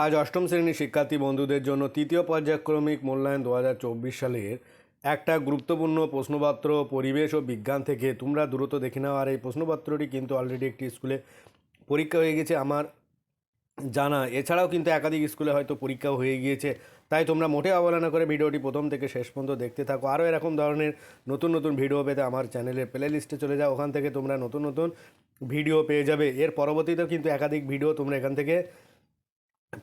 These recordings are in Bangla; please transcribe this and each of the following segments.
আজ অষ্টম শ্রেণির শিক্ষার্থী বন্ধুদের জন্য তৃতীয় পর্যায়ক্রমিক মূল্যায়ন দু হাজার চব্বিশ সালের একটা গুরুত্বপূর্ণ প্রশ্নপত্র, পরিবেশ ও বিজ্ঞান থেকে। তোমরা দ্রুত দেখে নাও। আর এই প্রশ্নপত্রটি কিন্তু অলরেডি একটি স্কুলে পরীক্ষা হয়ে গেছে আমার জানা। এছাড়াও কিন্তু একাধিক স্কুলে হয়তো পরীক্ষাও হয়ে গিয়েছে। তাই তোমরা মোটে অবহেলা করে ভিডিওটি প্রথম থেকে শেষ পর্যন্ত দেখতে থাকো। আরও এরকম ধরনের নতুন নতুন ভিডিও পেতে আমার চ্যানেলের প্লে লিস্টে চলে যাও। ওখান থেকে তোমরা নতুন নতুন ভিডিও পেয়ে যাবে। এর পরবর্তীতেও কিন্তু একাধিক ভিডিও তোমরা এখান থেকে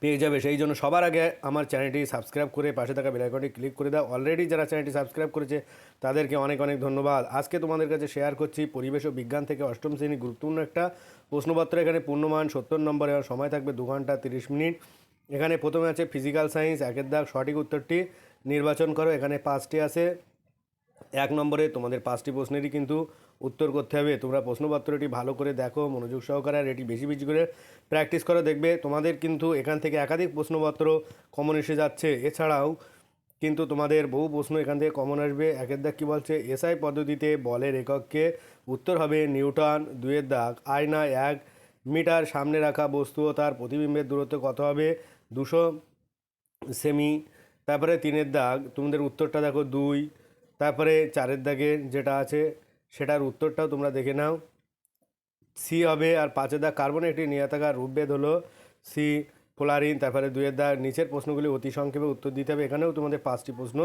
পেয়ে যাবে। সেই জন্য সবার আগে আমার চ্যানেলটি সাবস্ক্রাইব করে পাশে থাকা বেলাইকনটি ক্লিক করে দাও। অলরেডি যারা চ্যানেলটি সাবস্ক্রাইব করেছে, তাদেরকে অনেক অনেক ধন্যবাদ। আজকে তোমাদের কাছে শেয়ার করছি পরিবেশ ও বিজ্ঞান থেকে অষ্টম শ্রেণি গুরুত্বপূর্ণ একটা প্রশ্নপত্র। এখানে পূর্ণমান সত্তর নম্বর সময় থাকবে দু ঘণ্টা তিরিশ মিনিট। এখানে প্রথমে আছে ফিজিক্যাল সায়েন্স একের দাগ সঠিক উত্তরটি। নির্বাচন করো, এখানে পাঁচটি আছে। এক নম্বরে তোমাদের পাঁচটি প্রশ্নেরই কিন্তু উত্তর করতে হবে। তোমরা প্রশ্নপত্রটি ভালো করে দেখো, মনোযোগ সহকারে, আর এটি বেশি বেশি করে প্র্যাকটিস করে। দেখবে তোমাদের কিন্তু এখান থেকে একাধিক প্রশ্নপত্র কমন এসে যাচ্ছে। এছাড়াও কিন্তু তোমাদের বহু প্রশ্ন এখান থেকে কমন আসবে। একের দাগ কী বলছে? এসআই পদ্ধতিতে বলের একককে উত্তর হবে নিউটন দুয়ের দাগ আয়না এক মিটার। সামনে রাখা বস্তু ও তার প্রতিবিম্বের দূরত্ব কত হবে? দুশো সেমি। তারপরে তিনের দাগ, তোমাদের উত্তরটা দেখো দুই। তারপরে চারের দাগে যেটা আছে, সেটার উত্তরটাও তোমরা দেখে নাও। সি হবে আর পাঁচের দাগ কার্বনে একটি নিয়ে থাকা রূপভেদ হলো। সি ফ্লোরিন তারপরে দুইয়ের দাগ নিচের প্রশ্নগুলি অতি সংক্ষেপে উত্তর দিতে হবে। এখানেও তোমাদের পাঁচটি প্রশ্ন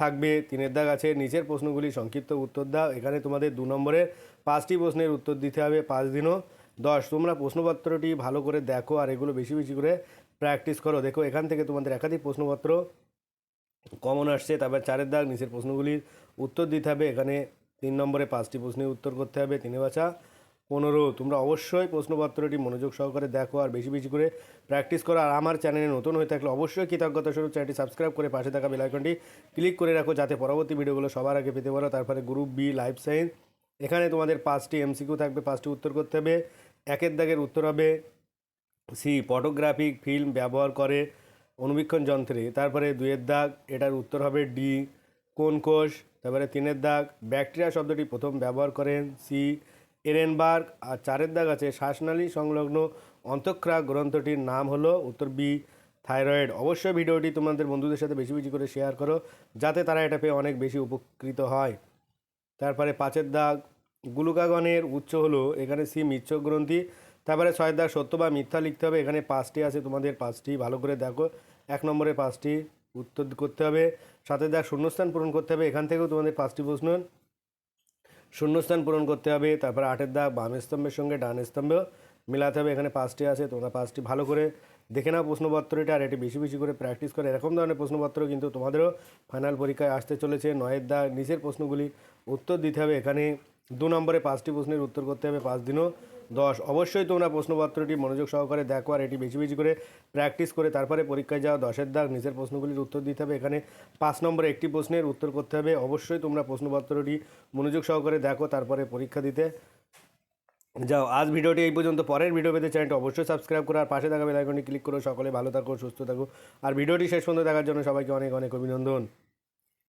থাকবে, তিনের দাগ আছে নিচের প্রশ্নগুলি সংক্ষিপ্ত উত্তর দাও। এখানে তোমাদের দু নম্বরের পাঁচটি প্রশ্নের উত্তর দিতে হবে পাঁচ দিনও। দশ, তোমরা প্রশ্নপত্রটি ভালো করে দেখো আর এগুলো বেশি বেশি করে প্র্যাকটিস করো। দেখো এখান থেকে তোমাদের একাধিক প্রশ্নপত্র কমন আসছে, তারপর চারের দাগ, নিচের প্রশ্নগুলির উত্তর দিতে হবে। এখানে তিন নম্বরে পাঁচটি প্রশ্নের উত্তর করতে হবে, তিনে বাছা পনেরো। তোমরা অবশ্যই প্রশ্নপত্রটি মনোযোগ সহকারে দেখো আর বেশি বেশি করে প্র্যাকটিস করো। আর আমার চ্যানেলে নতুন হয়ে থাকলে অবশ্যই কৃতজ্ঞতা স্বরূপ চ্যানেলটি সাবস্ক্রাইব করে পাশে থাকা বেলাইকনটি ক্লিক করে রাখো যাতে পরবর্তী ভিডিওগুলো সবার আগে পেতে পারো। তারপরে গ্রুপ বি, লাইফ সায়েন্স। এখানে তোমাদের পাঁচটি এমসিকিউ থাকবে, পাঁচটি উত্তর করতে হবে। একের দাগের উত্তর হবে সি, ফটোগ্রাফিক, ফিল্ম ব্যবহার করে। অনুবীক্ষণ যন্ত্রে। তারপরে দুয়ের দাগ, এটার উত্তর হবে ডি, কোন কোষ? তারপরে তিনের দাগ, ব্যাকটেরিয়া শব্দটি প্রথম ব্যবহার করেন সি, এরেনবার্গ। আর চারের দাগ আছে, শ্বাসনালী সংলগ্ন অন্তঃক্রা গ্রন্থটির নাম হলো উত্তর বি, থাইরয়েড। অবশ্যই ভিডিওটি তোমাদের বন্ধুদের সাথে বেশি বেশি করে শেয়ার করো, যাতে তারা এটা পেয়ে অনেক বেশি উপকৃত হয়। তারপরে পাঁচের দাগ, গ্লুকাগনের উচ্চ হলো এখানে সি মিচ্ছ গ্রন্থি। তারপরে ছয়ের দাগ সত্য বা মিথ্যা লিখতে হবে, এখানে পাঁচটি আছে, তোমাদের পাঁচটি ভালো করে দেখো। এক নম্বরে পাঁচটি উত্তর করতে হবে। সাতের দাগ শূন্যস্থান পূরণ করতে হবে। এখান থেকেও তোমাদের পাঁচটি প্রশ্ন। শূন্যস্থান পূরণ করতে হবে, তারপর আটের দাগ, বাম স্তম্ভের সঙ্গে ডান স্তম্ভ মেলাতে হবে। এখানে পাঁচটি আছে, তোমরা পাঁচটি ভালো করে দেখে নাও প্রশ্নপত্রটা, আর এটি বেশি বেশি করে প্র্যাকটিস করে। এরকম ধরনের প্রশ্নপত্র কিন্তু তোমাদেরও ফাইনাল পরীক্ষায় আসতে চলেছে। নয়ের দাগ, নিচের প্রশ্নগুলি উত্তর দিতে হবে। এখানে দু নম্বরে পাঁচটি প্রশ্নের উত্তর করতে হবে পাঁচ দিনও। দশ। অবশ্যই তোমরা প্রশ্নপত্রটি মনোযোগ সহকারে দেখো আর এটি বেশি বেশি করে প্র্যাকটিস করে তারপরে পরীক্ষায় যাওয়া দশের দাগ নিজের প্রশ্নগুলির উত্তর দিতে হবে। এখানে পাঁচ নম্বরে একটি প্রশ্নের উত্তর করতে হবে। অবশ্যই তোমরা প্রশ্নপত্রটি মনোযোগ সহকারে দেখো, তারপরে পরীক্ষা দিতে যাও। আজ ভিডিওটি এই পর্যন্ত। পরের ভিডিও পেতে চ্যানেলটি অবশ্যই সাবস্ক্রাইব করো আর পাশে থাকা বেলাইকনটি ক্লিক করো। সকলে ভালো থাকো, সুস্থ থাকো। আর ভিডিওটি শেষ পর্যন্ত দেখার জন্য সবাইকে অনেক অনেক অভিনন্দন।